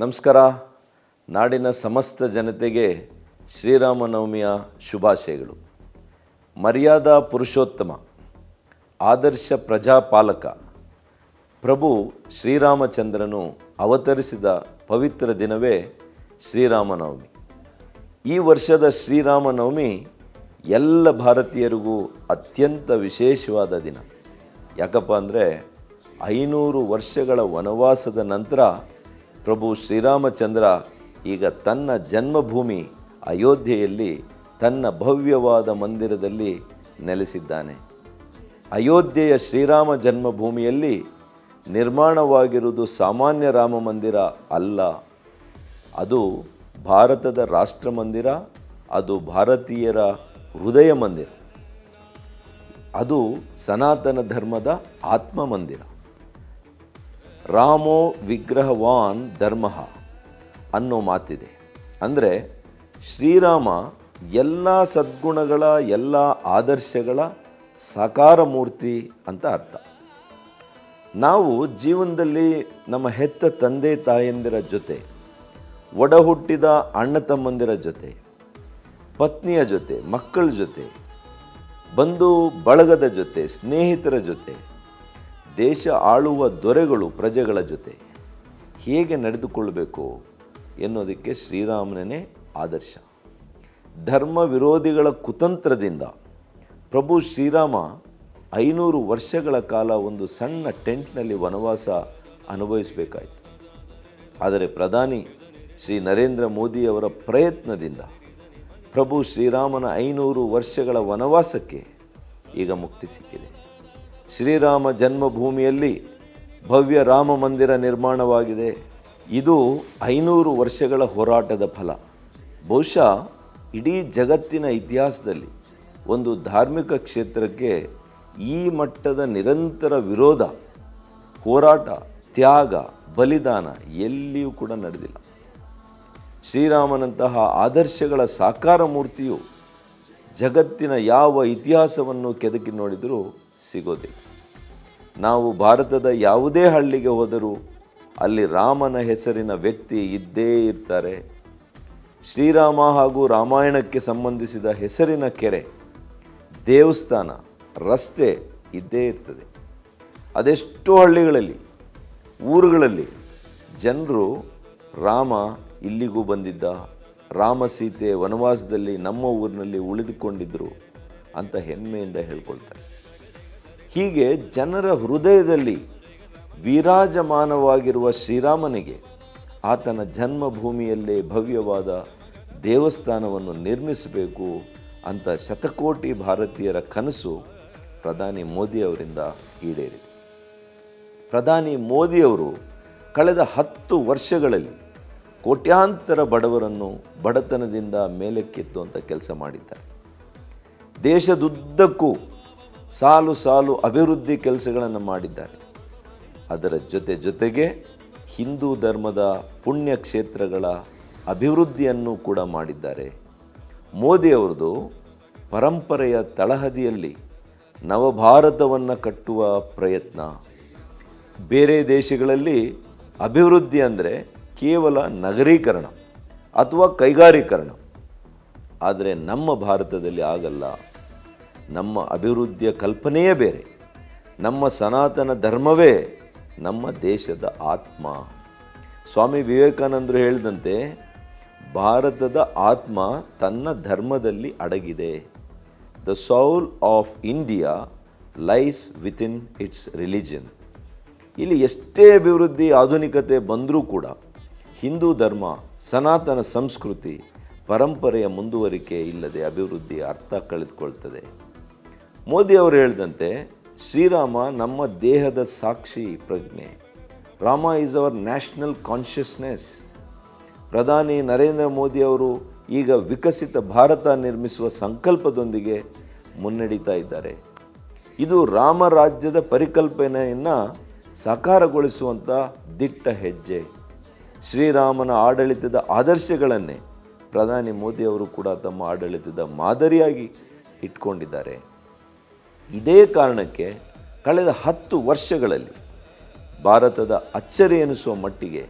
ನಮಸ್ಕಾರ. ನಾಡಿನ ಸಮಸ್ತ ಜನತೆಗೆ ಶ್ರೀರಾಮನವಮಿಯ ಶುಭಾಶಯಗಳು. ಮರ್ಯಾದಾ ಪುರುಷೋತ್ತಮ, ಆದರ್ಶ ಪ್ರಜಾಪಾಲಕ, ಪ್ರಭು ಶ್ರೀರಾಮಚಂದ್ರನು ಅವತರಿಸಿದ ಪವಿತ್ರ ದಿನವೇ ಶ್ರೀರಾಮನವಮಿ. ಈ ವರ್ಷದ ಶ್ರೀರಾಮನವಮಿ ಎಲ್ಲ ಭಾರತೀಯರಿಗೂ ಅತ್ಯಂತ ವಿಶೇಷವಾದ ದಿನ. ಯಾಕಪ್ಪ ಅಂದರೆ ಐನೂರು ವರ್ಷಗಳ ವನವಾಸದ ನಂತರ ಪ್ರಭು ಶ್ರೀರಾಮಚಂದ್ರ ಈಗ ತನ್ನ ಜನ್ಮಭೂಮಿ ಅಯೋಧ್ಯೆಯಲ್ಲಿ ತನ್ನ ಭವ್ಯವಾದ ಮಂದಿರದಲ್ಲಿ ನೆಲೆಸಿದ್ದಾನೆ. ಅಯೋಧ್ಯೆಯ ಶ್ರೀರಾಮ ಜನ್ಮಭೂಮಿಯಲ್ಲಿ ನಿರ್ಮಾಣವಾಗಿರುವುದು ಸಾಮಾನ್ಯ ರಾಮ ಮಂದಿರ ಅಲ್ಲ. ಅದು ಭಾರತದ ರಾಷ್ಟ್ರ ಮಂದಿರ, ಅದು ಭಾರತೀಯರ ಹೃದಯ ಮಂದಿರ. ಅದು ಸನಾತನ ಧರ್ಮದ ಆತ್ಮ ಮಂದಿರ. ರಾಮೋ ವಿಗ್ರಹವಾನ್ ಧರ್ಮ ಅನ್ನೋ ಮಾತಿದೆ. ಅಂದರೆ ಶ್ರೀರಾಮ ಎಲ್ಲ ಸದ್ಗುಣಗಳ, ಎಲ್ಲ ಆದರ್ಶಗಳ ಸಾಕಾರ ಮೂರ್ತಿ ಅಂತ ಅರ್ಥ. ನಾವು ಜೀವನದಲ್ಲಿ ನಮ್ಮ ಹೆತ್ತ ತಂದೆ ತಾಯಂದಿರ ಜೊತೆ ಒಡ ಹುಟ್ಟಿದ ಅಣ್ಣ ತಮ್ಮಂದಿರ ಜೊತೆ, ಪತ್ನಿಯ ಜೊತೆ, ಮಕ್ಕಳ ಜೊತೆ, ಬಂಧು ಬಳಗದ ಜೊತೆ, ಸ್ನೇಹಿತರ ಜೊತೆ ದೇಶ ಆಳುವ ದೊರೆಗಳು ಪ್ರಜೆಗಳ ಜೊತೆ. ಹೇಗೆ ನಡೆದುಕೊಳ್ಳಬೇಕು ಎನ್ನುವುದಕ್ಕೆ ಶ್ರೀರಾಮನೇ ಆದರ್ಶ. ಧರ್ಮ ವಿರೋಧಿಗಳ ಕುತಂತ್ರದಿಂದ ಪ್ರಭು ಶ್ರೀರಾಮ ಐನೂರು ವರ್ಷಗಳ ಕಾಲ ಒಂದು ಸಣ್ಣ ಟೆಂಟ್ನಲ್ಲಿ ವನವಾಸ ಅನುಭವಿಸಬೇಕಾಯಿತು. ಆದರೆ ಪ್ರಧಾನಿ ಶ್ರೀ ನರೇಂದ್ರ ಮೋದಿಯವರ ಪ್ರಯತ್ನದಿಂದ ಪ್ರಭು ಶ್ರೀರಾಮನ ಐನೂರು ವರ್ಷಗಳ ವನವಾಸಕ್ಕೆ ಈಗ ಮುಕ್ತಿ ಸಿಕ್ಕಿದೆ. ಶ್ರೀರಾಮ ಜನ್ಮಭೂಮಿಯಲ್ಲಿ ಭವ್ಯ ರಾಮ ಮಂದಿರ ನಿರ್ಮಾಣವಾಗಿದೆ. ಇದು ಐನೂರು ವರ್ಷಗಳ ಹೋರಾಟದ ಫಲ. ಬಹುಶಃ ಇಡೀ ಜಗತ್ತಿನ ಇತಿಹಾಸದಲ್ಲಿ ಒಂದು ಧಾರ್ಮಿಕ ಕ್ಷೇತ್ರಕ್ಕೆ ಈ ಮಟ್ಟದ ನಿರಂತರ ವಿರೋಧ, ಹೋರಾಟ, ತ್ಯಾಗ, ಬಲಿದಾನ ಎಲ್ಲಿಯೂ ಕೂಡ ನಡೆದಿಲ್ಲ. ಶ್ರೀರಾಮನಂತಹ ಆದರ್ಶಗಳ ಸಾಕಾರ ಮೂರ್ತಿಯು ಜಗತ್ತಿನ ಯಾವ ಇತಿಹಾಸವನ್ನು ಕೆದಕಿ ನೋಡಿದರೂ ಸಿಗೋದಿಲ್ಲ. ನಾವು ಭಾರತದ ಯಾವುದೇ ಹಳ್ಳಿಗೆ ಹೋದರೂ ಅಲ್ಲಿ ರಾಮನ ಹೆಸರಿನ ವ್ಯಕ್ತಿ ಇದ್ದೇ ಇರ್ತಾರೆ. ಶ್ರೀರಾಮ ಹಾಗೂ ರಾಮಾಯಣಕ್ಕೆ ಸಂಬಂಧಿಸಿದ ಹೆಸರಿನ ಕೆರೆ, ದೇವಸ್ಥಾನ, ರಸ್ತೆ ಇದ್ದೇ ಇರ್ತದೆ. ಅದೆಷ್ಟೋ ಹಳ್ಳಿಗಳಲ್ಲಿ, ಊರುಗಳಲ್ಲಿ ಜನರು ರಾಮ ಇಲ್ಲಿಗೂ ಬಂದಿದ್ದ, ರಾಮ ಸೀತೆ ವನವಾಸದಲ್ಲಿ ನಮ್ಮ ಊರಿನಲ್ಲಿ ಉಳಿದುಕೊಂಡಿದ್ದರು ಅಂತ ಹೆಮ್ಮೆಯಿಂದ ಹೇಳ್ಕೊಳ್ತಾರೆ. ಹೀಗೆ ಜನರ ಹೃದಯದಲ್ಲಿ ವಿರಾಜಮಾನವಾಗಿರುವ ಶ್ರೀರಾಮನಿಗೆ ಆತನ ಜನ್ಮಭೂಮಿಯಲ್ಲೇ ಭವ್ಯವಾದ ದೇವಸ್ಥಾನವನ್ನು ನಿರ್ಮಿಸಬೇಕು ಅಂತ ಶತಕೋಟಿ ಭಾರತೀಯರ ಕನಸು ಪ್ರಧಾನಿ ಮೋದಿಯವರಿಂದ ಈಡೇರಿದೆ. ಪ್ರಧಾನಿ ಮೋದಿಯವರು ಕಳೆದ ಹತ್ತು ವರ್ಷಗಳಲ್ಲಿ ಕೋಟ್ಯಾಂತರ ಬಡವರನ್ನು ಬಡತನದಿಂದ ಮೇಲಕ್ಕೆತ್ತುವಂಥ ಕೆಲಸ ಮಾಡಿದ್ದಾರೆ. ದೇಶದುದ್ದಕ್ಕೂ ಸಾಲು ಸಾಲು ಅಭಿವೃದ್ಧಿ ಕೆಲಸಗಳನ್ನು ಮಾಡಿದ್ದಾರೆ. ಅದರ ಜೊತೆ ಜೊತೆಗೆ ಹಿಂದೂ ಧರ್ಮದ ಪುಣ್ಯ ಕ್ಷೇತ್ರಗಳ ಅಭಿವೃದ್ಧಿಯನ್ನು ಕೂಡ ಮಾಡಿದ್ದಾರೆ. ಮೋದಿಯವ್ರದ್ದು ಪರಂಪರೆಯ ತಳಹದಿಯಲ್ಲಿ ನವಭಾರತವನ್ನು ಕಟ್ಟುವ ಪ್ರಯತ್ನ. ಬೇರೆ ದೇಶಗಳಲ್ಲಿ ಅಭಿವೃದ್ಧಿ ಅಂದರೆ ಕೇವಲ ನಗರೀಕರಣ ಅಥವಾ ಕೈಗಾರೀಕರಣ. ಆದರೆ ನಮ್ಮ ಭಾರತದಲ್ಲಿ ಆಗಲ್ಲ. ನಮ್ಮ ಅಭಿವೃದ್ಧಿಯ ಕಲ್ಪನೆಯೇ ಬೇರೆ. ನಮ್ಮ ಸನಾತನ ಧರ್ಮವೇ ನಮ್ಮ ದೇಶದ ಆತ್ಮ. ಸ್ವಾಮಿ ವಿವೇಕಾನಂದರು ಹೇಳಿದಂತೆ, ಭಾರತದ ಆತ್ಮ ತನ್ನ ಧರ್ಮದಲ್ಲಿ ಅಡಗಿದೆ. The soul of India lies within its religion ಇಲ್ಲಿ ಎಷ್ಟೇ ಅಭಿವೃದ್ಧಿ, ಆಧುನಿಕತೆ ಬಂದರೂ ಕೂಡ ಹಿಂದೂ ಧರ್ಮ, ಸನಾತನ ಸಂಸ್ಕೃತಿ, ಪರಂಪರೆಯ ಮುಂದುವರಿಕೆ ಇಲ್ಲದೆ ಅಭಿವೃದ್ಧಿ ಅರ್ಥ ಕಳೆದುಕೊಳ್ತದೆ. ಮೋದಿ ಅವರು ಹೇಳಿದಂತೆ, ಶ್ರೀರಾಮ ನಮ್ಮ ದೇಹದ ಸಾಕ್ಷಿ ಪ್ರಜ್ಞೆ. Rama is our national consciousness ಪ್ರಧಾನಿ ನರೇಂದ್ರ ಮೋದಿ ಅವರು ಈಗ ವಿಕಸಿತ ಭಾರತ ನಿರ್ಮಿಸುವ ಸಂಕಲ್ಪದೊಂದಿಗೆ ಮುನ್ನಡೀತಾ ಇದ್ದಾರೆ. ಇದು ರಾಮರಾಜ್ಯದ ಪರಿಕಲ್ಪನೆಯನ್ನು ಸಾಕಾರಗೊಳಿಸುವಂಥ ದಿಟ್ಟ ಹೆಜ್ಜೆ. ಶ್ರೀರಾಮನ ಆಡಳಿತದ ಆದರ್ಶಗಳನ್ನೇ ಪ್ರಧಾನಿ ಮೋದಿಯವರು ಕೂಡ ತಮ್ಮ ಆಡಳಿತದ ಮಾದರಿಯಾಗಿ ಇಟ್ಕೊಂಡಿದ್ದಾರೆ. ಇದೇ ಕಾರಣಕ್ಕೆ ಕಳೆದ ಹತ್ತು ವರ್ಷಗಳಲ್ಲಿ ಭಾರತದ ಅಚ್ಚರಿ ಎನಿಸುವ ಮಟ್ಟಿಗೆ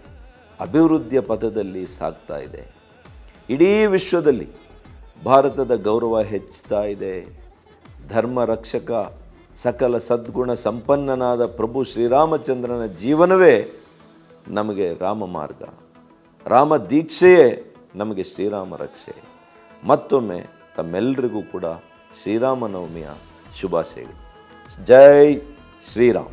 ಅಭಿವೃದ್ಧಿಯ ಪಥದಲ್ಲಿ ಸಾಗ್ತಾ ಇದೆ. ಇಡೀ ವಿಶ್ವದಲ್ಲಿ ಭಾರತದ ಗೌರವ ಹೆಚ್ಚುತ್ತಾ ಇದೆ. ಧರ್ಮ ರಕ್ಷಕ, ಸಕಲ ಸದ್ಗುಣ ಸಂಪನ್ನನಾದ ಪ್ರಭು ಶ್ರೀರಾಮಚಂದ್ರನ ಜೀವನವೇ ನಮಗೆ ರಾಮ ಮಾರ್ಗ. ರಾಮ ದೀಕ್ಷೆಯೇ ನಮಗೆ ಶ್ರೀರಾಮ ರಕ್ಷೆ. ಮತ್ತೊಮ್ಮೆ ತಮ್ಮೆಲ್ಲರಿಗೂ ಕೂಡ ಶ್ರೀರಾಮನವಮಿಯ ಶುಭಾಶಯಗಳು ಜೈ ಶ್ರೀರಾಮ್